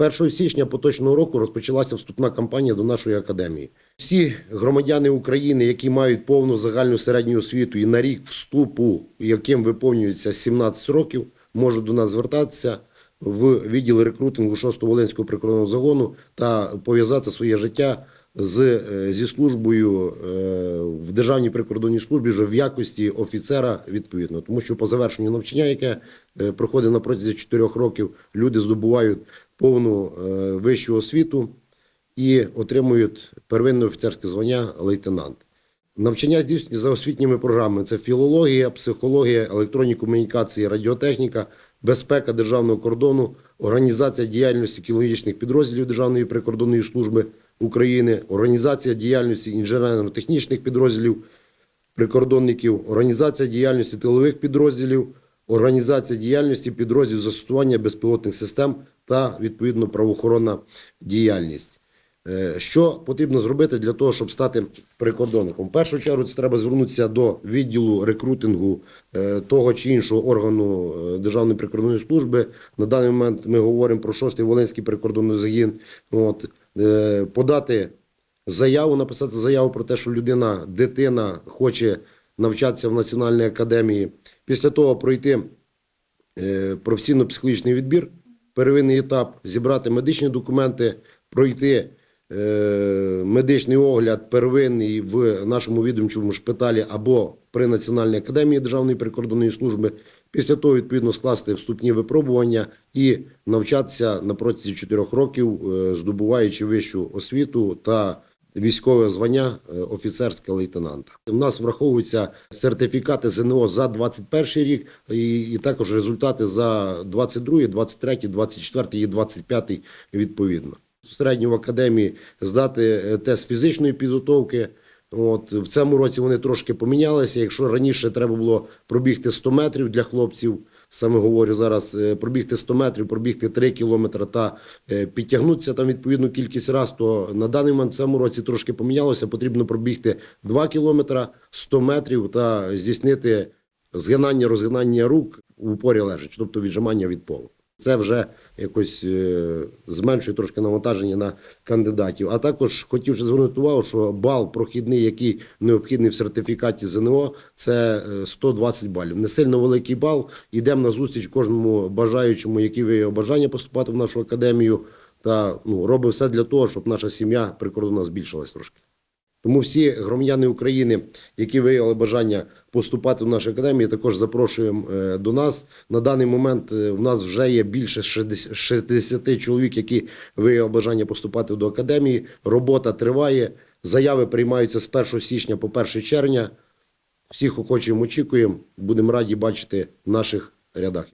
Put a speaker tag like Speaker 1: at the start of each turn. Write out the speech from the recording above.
Speaker 1: 1 січня поточного року розпочалася вступна кампанія до нашої академії. Всі громадяни України, які мають повну загальну середню освіту і на рік вступу, яким виповнюється 17 років, можуть до нас звертатися в відділ рекрутингу 6-го Волинського прикордонного загону та пов'язати своє життя з, е, зі службою е, в Державній прикордонній службі вже в якості офіцера відповідно. Тому що по завершенню навчання, яке е, проходить на протязі 4 років, люди здобувають повну вищу освіту і отримують первинне офіцерське звання лейтенант. Навчання здійснюється за освітніми програмами: це філологія, психологія, електронні комунікації, радіотехніка, безпека державного кордону, організація діяльності кінологічних підрозділів Державної прикордонної служби України, організація діяльності інженерно-технічних підрозділів прикордонників, організація діяльності тилових підрозділів, організація діяльності підрозділів застосування безпілотних систем та відповідно правоохоронна діяльність. Е, Що потрібно зробити для того, щоб стати прикордонником? В першу чергу це треба звернутися до відділу рекрутингу е, того чи іншого органу е, Державної прикордонної служби. На даний момент ми говоримо про 6-й Волинський прикордонний загін. От, подати заяву, написати заяву про те, що людина, дитина хоче навчатися в Національній академії. Після того пройти е, професійно-психологічний відбір, первинний етап, зібрати медичні документи, пройти е, медичний огляд первинний в нашому відомчому шпиталі або при Національній академії Державної прикордонної служби. Після того, відповідно, скласти вступні випробування і навчатися на протязі 4 років, е, здобуваючи вищу освіту та військове звання е, офіцерське лейтенанта. У нас враховуються сертифікати ЗНО за 21 рік і, і також результати за 22, 23, 24 і 25 відповідно. Середньо в академії здати е, тест фізичної підготовки. От в цьому році вони трошки помінялися. Якщо раніше треба було пробігти 100 метрів для хлопців, саме говорю зараз, е, пробігти 100 метрів, пробігти 3 кілометри та е, підтягнутися там відповідну кількість раз, то на даний момент в цьому році трошки помінялося. Потрібно пробігти 2 кілометри, 100 метрів та здійснити згинання, розгинання рук в упорі лежачи, тобто віджимання від полу. Це вже якось е, зменшує трошки навантаження на кандидатів. А також хотів ще звернути увагу, що бал прохідний, який необхідний в сертифікаті ЗНО, це е, 120 балів. Не сильно великий бал. Йдемо на зустріч кожному бажаючому, який виявив бажання поступати в нашу академію, та ну, робимо все для того, щоб наша сім'я прикордонна збільшилась трошки. Тому всі громадяни України, які виявили бажання поступати в нашу академію, також запрошуємо е, до нас. На даний момент е, в нас вже є більше 60 60 чоловік, які виявили бажання поступати до академії. Робота триває. Заяви приймаються з 1 січня по 1 червня. Всіх охочуємо очікуємо. Будемо раді бачити в наших рядах.